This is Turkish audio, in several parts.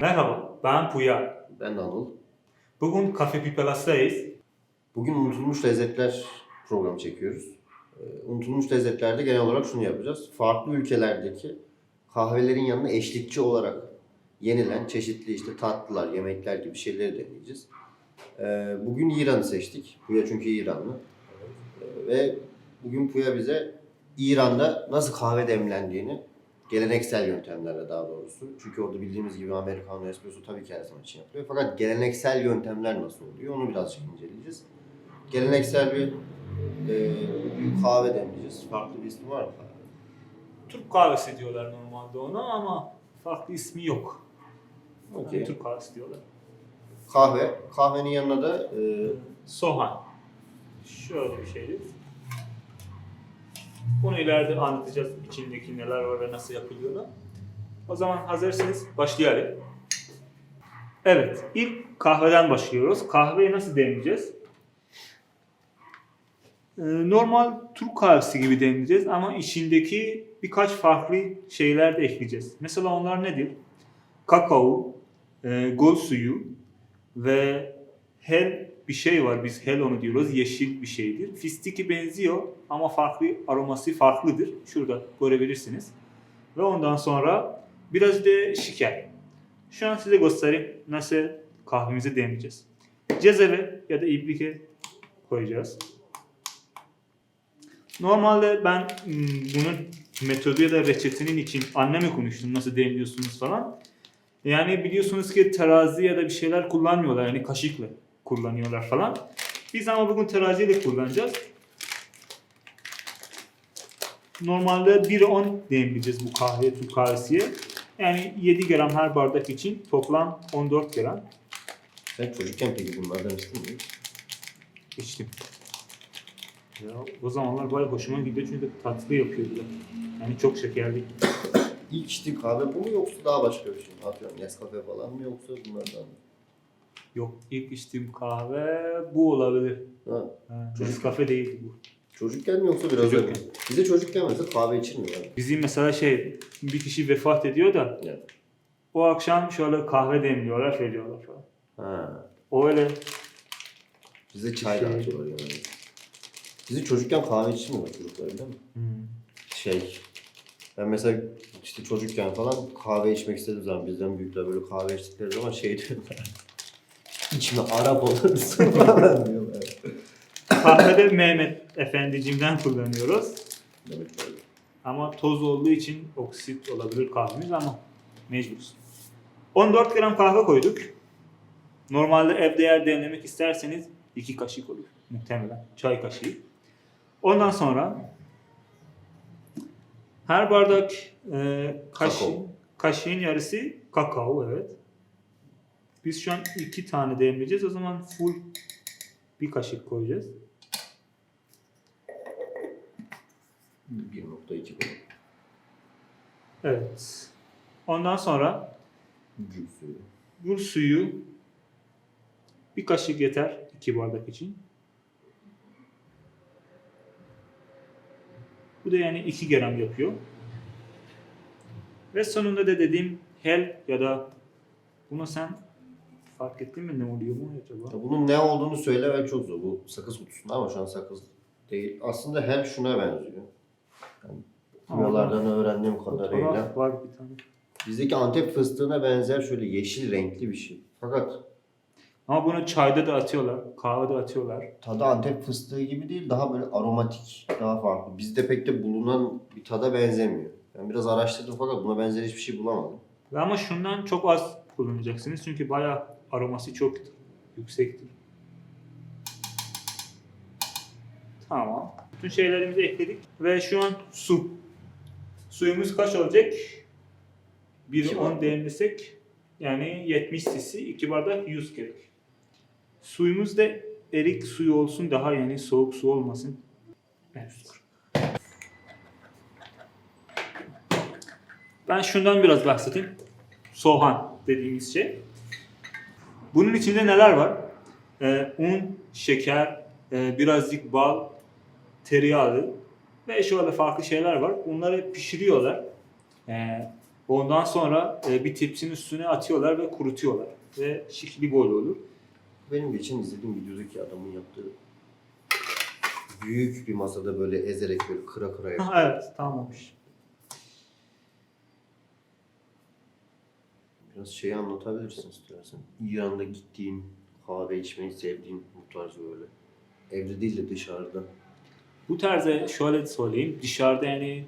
Merhaba, ben Puya. Ben Anıl. Bugün Kafe Pipelas'tayız. Bugün Unutulmuş Lezzetler programı çekiyoruz. Ee, Unutulmuş Lezzetler'de genel olarak şunu yapacağız. Farklı ülkelerdeki kahvelerin yanına eşlikçi olarak yenilen çeşitli işte tatlılar, yemekler gibi şeyleri deneyeceğiz. Ee, Bugün İran'ı seçtik. Puya çünkü İranlı. Ee, Ve bugün Puya bize İran'da nasıl kahve demlendiğini geleneksel yöntemlerle daha doğrusu. Çünkü orada bildiğimiz gibi Americano, espresso tabii ki her zaman için yapılıyor. Fakat geleneksel yöntemler nasıl oluyor onu birazcık inceleyeceğiz. Geleneksel bir e, kahve demleyeceğiz. Farklı bir ismi var mı? Türk kahvesi diyorlar normalde ona ama farklı ismi yok. Okey. Yani Türk kahvesi diyorlar. Kahve. Kahvenin yanına da e, Sohan. Şöyle bir şeydir. Bunu ileride anlatacağız içindeki neler var ve nasıl yapılıyor. O zaman hazırsanız başlayalım. Evet, ilk kahveden başlıyoruz. Kahveyi nasıl demleyeceğiz? Ee, Normal Türk kahvesi gibi demleyeceğiz ama içindeki birkaç farklı şeyler de ekleyeceğiz. Mesela onlar nedir? Kakao, e, gol suyu ve hel bir şey var. Biz hel onu diyoruz. Yeşil bir şeydir. Fistiki benziyor ama farklı aroması farklıdır. Şurada görebilirsiniz. Ve ondan sonra biraz da şeker. Şu an size göstereyim nasıl kahvemizi demleyeceğiz. Cezve ya da ibrike koyacağız. Normalde ben hmm, bunun metodu ya da reçetinin için anneme konuştum nasıl demliyorsunuz falan. Yani biliyorsunuz ki terazi ya da bir şeyler kullanmıyorlar yani kaşıkla kullanıyorlar falan. Biz ama bugün teraziyle kullanacağız. Normalde 1-10 demleyeceğiz bu kahve Türk kahvesiye. Yani 7 gram her bardak için toplam 14 gram sen çocukken peki bunlardan içtin mi? içtim. Ya, o zamanlar bayağı hoşuma gidiyor çünkü tatlı yapıyor bile. Yani çok şekerli. İlk içtiğin kahve bu mu yoksa daha başka bir şey mi? Atıyorum Nescafe falan mı yoksa bunlardan mı? Yok ilk içtiğim kahve bu olabilir. Ha, Ha, Çocuk- Nescafe değildi bu. çocukken mi yoksa biraz Çocukken. önce? Bize çocukken mesela kahve içilmiyor. Bizim mesela şey bir kişi vefat ediyor da Evet. o akşam şöyle kahve demliyorlar veriyorlar falan. Ha. O öyle Bize çay Şey- dağıtıyorlar yani. Bizi çocukken kahve içilmiyor çocuklar değil mi? hmm, Şey, ben mesela işte çocukken falan kahve içmek istediğim zaman bizden büyükler böyle kahve içtikleri zaman şey diyorlar. İçme Arap olursun falan diyorlar. kahvede Mehmet Efendicim'den kullanıyoruz. Öyle. Ama toz olduğu için oksit olabilir kahvemiz ama mecburuz. 14 gram kahve koyduk. Normalde evde eğer demlemek isterseniz 2 kaşık olur muhtemelen. Çay kaşığı. Ondan sonra her bardak e, kaşı, Kakao. kaşığın yarısı kakao evet. Biz şu an iki tane demleyeceğiz. O zaman full bir kaşık koyacağız. 1.2 gram. Evet. Ondan sonra Gül suyu. Gül suyu bir kaşık yeter iki bardak için. Bu da yani 2 gram yapıyor. Ve sonunda da dediğim hel ya da bunu sen fark ettin mi ne oluyor mu acaba? Ya bunun ne olduğunu söylemek çok zor. Bu sakız kutusunda ama şu an sakız değil. Aslında her şuna benziyor. Yani Kumalardan öğrendiğim kadarıyla. Fotoğraf var bir tane. Bizdeki Antep fıstığına benzer şöyle yeşil renkli bir şey. Fakat Ama bunu çayda da atıyorlar, kahvede atıyorlar. tadı Antep fıstığı gibi değil, daha böyle aromatik, daha farklı. Bizde pek de bulunan bir tada benzemiyor. Ben biraz araştırdım fakat buna benzer hiçbir şey bulamadım. Ve ama şundan çok az kullanacaksınız çünkü bayağı aroması çok yüksektir. Tamam. Bütün şeylerimizi ekledik ve şu an su. Suyumuz kaç olacak? İki 1 bardak. 10 demlesek yani 70 cc 2 bardak 100 gerek. Suyumuz da erik suyu olsun daha yani soğuk su olmasın. Evet. Ben şundan biraz bahsedeyim. Soğan dediğimiz şey. Bunun içinde neler var? Ee, un, şeker, e, birazcık bal, tereyağı ve şöyle farklı şeyler var. Bunları pişiriyorlar. Ee, Ondan sonra e, bir tepsinin üstüne atıyorlar ve kurutuyorlar. Ve şekli böyle olur. Benim geçen izlediğim videodaki adamın yaptığı büyük bir masada böyle ezerek böyle kıra kıra yapıyor. Ha, evet tamam olmuş. Biraz şeyi anlatabilirsin istersen. İran'da gittiğin, kahve içmeyi sevdiğin bu tarz böyle. Evde değil de dışarıda. Bu tarzda şöyle söyleyeyim. Dışarıda yani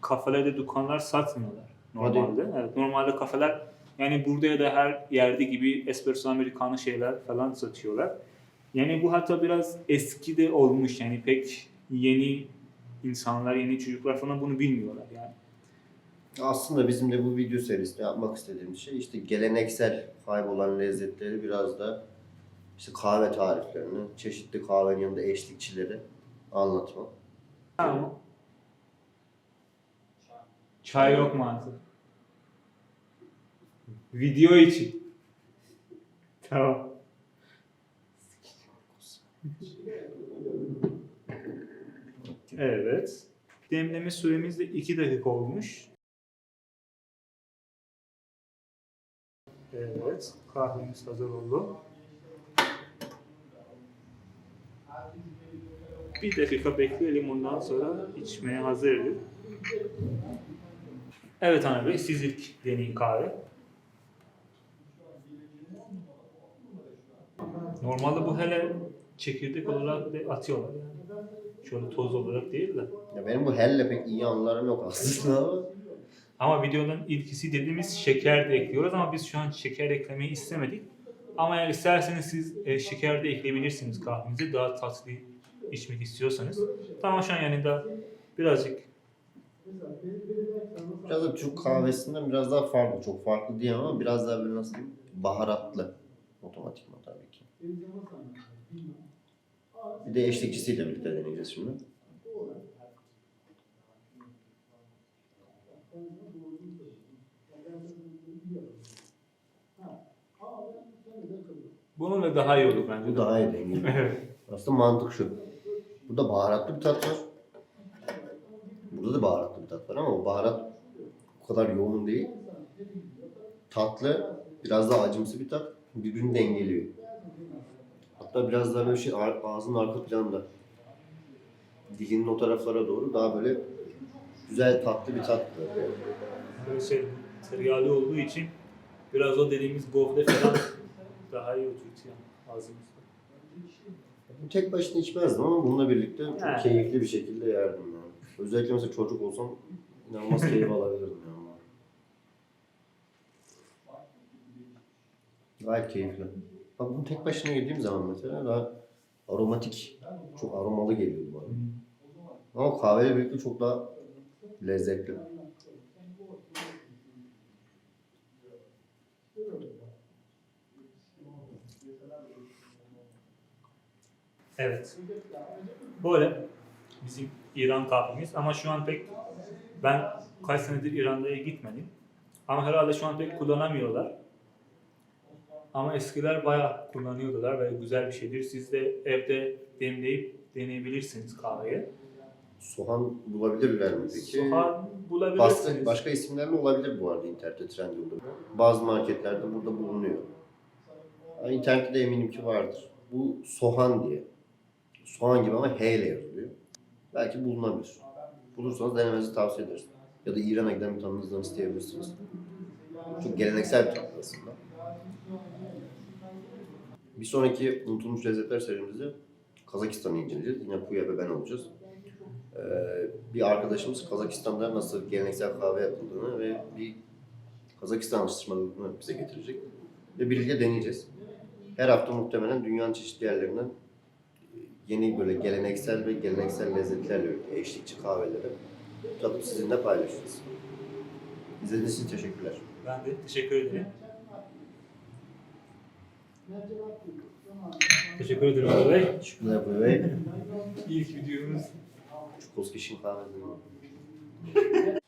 kafelerde dükkanlar satmıyorlar. Normalde. Evet, normalde kafeler yani burada ya da her yerde gibi espresso americano şeyler falan satıyorlar. Yani bu hatta biraz eski de olmuş yani pek yeni insanlar, yeni çocuklar falan bunu bilmiyorlar yani. Aslında bizim de bu video serisinde yapmak istediğimiz şey işte geleneksel kaybolan lezzetleri biraz da işte kahve tariflerini, çeşitli kahvenin yanında eşlikçileri anlatmak. Tamam. Çay yok maalesef. Video için. Tamam. Evet. Demleme süremiz de 2 dakika olmuş. Kahvemiz hazır oldu. Bir dakika bekleyelim ondan sonra içmeye hazırdır. Evet Ana Bey siz ilk deneyin kahve. Normalde bu hele çekirdek olarak atıyorlar yani. Şöyle toz olarak değil de. Ya benim bu helle pek iyi anılarım yok aslında Ama videonun ilkisi dediğimiz şeker de ekliyoruz ama biz şu an şeker eklemeyi istemedik. Ama eğer isterseniz siz e, şeker de ekleyebilirsiniz kahvenize daha tatlı içmek istiyorsanız. Tamam şu an yani daha birazcık biraz da Türk kahvesinden biraz daha farklı. Çok farklı diyemem ama biraz daha böyle nasıl diyeyim baharatlı. Otomatikman tabii ki. Bir de eşlikçisiyle birlikte deneyeceğiz şimdi. Bununla daha iyi olur bence. Bu daha iyi dengeli. Aslında mantık şu. Burada baharatlı bir tat var. Burada da baharatlı bir tat var ama o baharat o kadar yoğun değil. Tatlı, biraz daha acımsı bir tat birbirini dengeliyor. Hatta biraz daha böyle şey ağ- ağzının arka planında. Dilinin o taraflara doğru daha böyle güzel tatlı bir tat. Böyle şey tereyağlı olduğu için biraz o dediğimiz gofre falan daha iyi oturtuyor ağzımızda. Bu tek başına içmezdim ama bununla birlikte çok Ha. keyifli bir şekilde yerdim yani. Özellikle mesela çocuk olsam inanılmaz keyif alabilirdim yani. Gayet keyifli. Bak bunu tek başına yediğim zaman mesela daha aromatik, çok aromalı geliyordu bana. Ama kahveyle birlikte çok daha lezzetli. Evet. Böyle bizim İran kahvemiz ama şu an pek ben kaç senedir İran'da gitmedim. Ama herhalde şu an pek kullanamıyorlar. Ama eskiler bayağı kullanıyordular ve güzel bir şeydir. Siz de evde demleyip deneyebilirsiniz kahveyi. Soğan bulabilirler mi peki? Soğan bulabilirsiniz. Başka, başka isimlerle olabilir bu arada internette Trendyol'da. Bazı marketlerde burada bulunuyor. Ama İnternette de eminim ki vardır. Bu soğan diye. Soğan gibi ama H ile yazılıyor. Belki bulunabilir. Bulursanız denemenizi tavsiye ederiz. Ya da İran'a giden bir tanınızdan isteyebilirsiniz. Çok geleneksel bir tatlı aslında. Bir sonraki Unutulmuş Lezzetler serimizde Kazakistan'ı inceleyeceğiz. Yine Puya ve ben olacağız. Ee, bir arkadaşımız Kazakistan'da nasıl geleneksel kahve yapıldığını ve bir Kazakistan alıştırmalarını bize getirecek. Ve birlikte deneyeceğiz. Her hafta muhtemelen dünyanın çeşitli yerlerinden yeni böyle geleneksel ve geleneksel lezzetlerle birlikte eşlikçi kahveleri tadıp sizinle paylaşacağız. İzlediğiniz için teşekkürler. Ben de teşekkür ederim. Teşekkür ederim Ömer Bey. Teşekkürler bu ve İlk videomuz Çukoskiş'in kahvesi.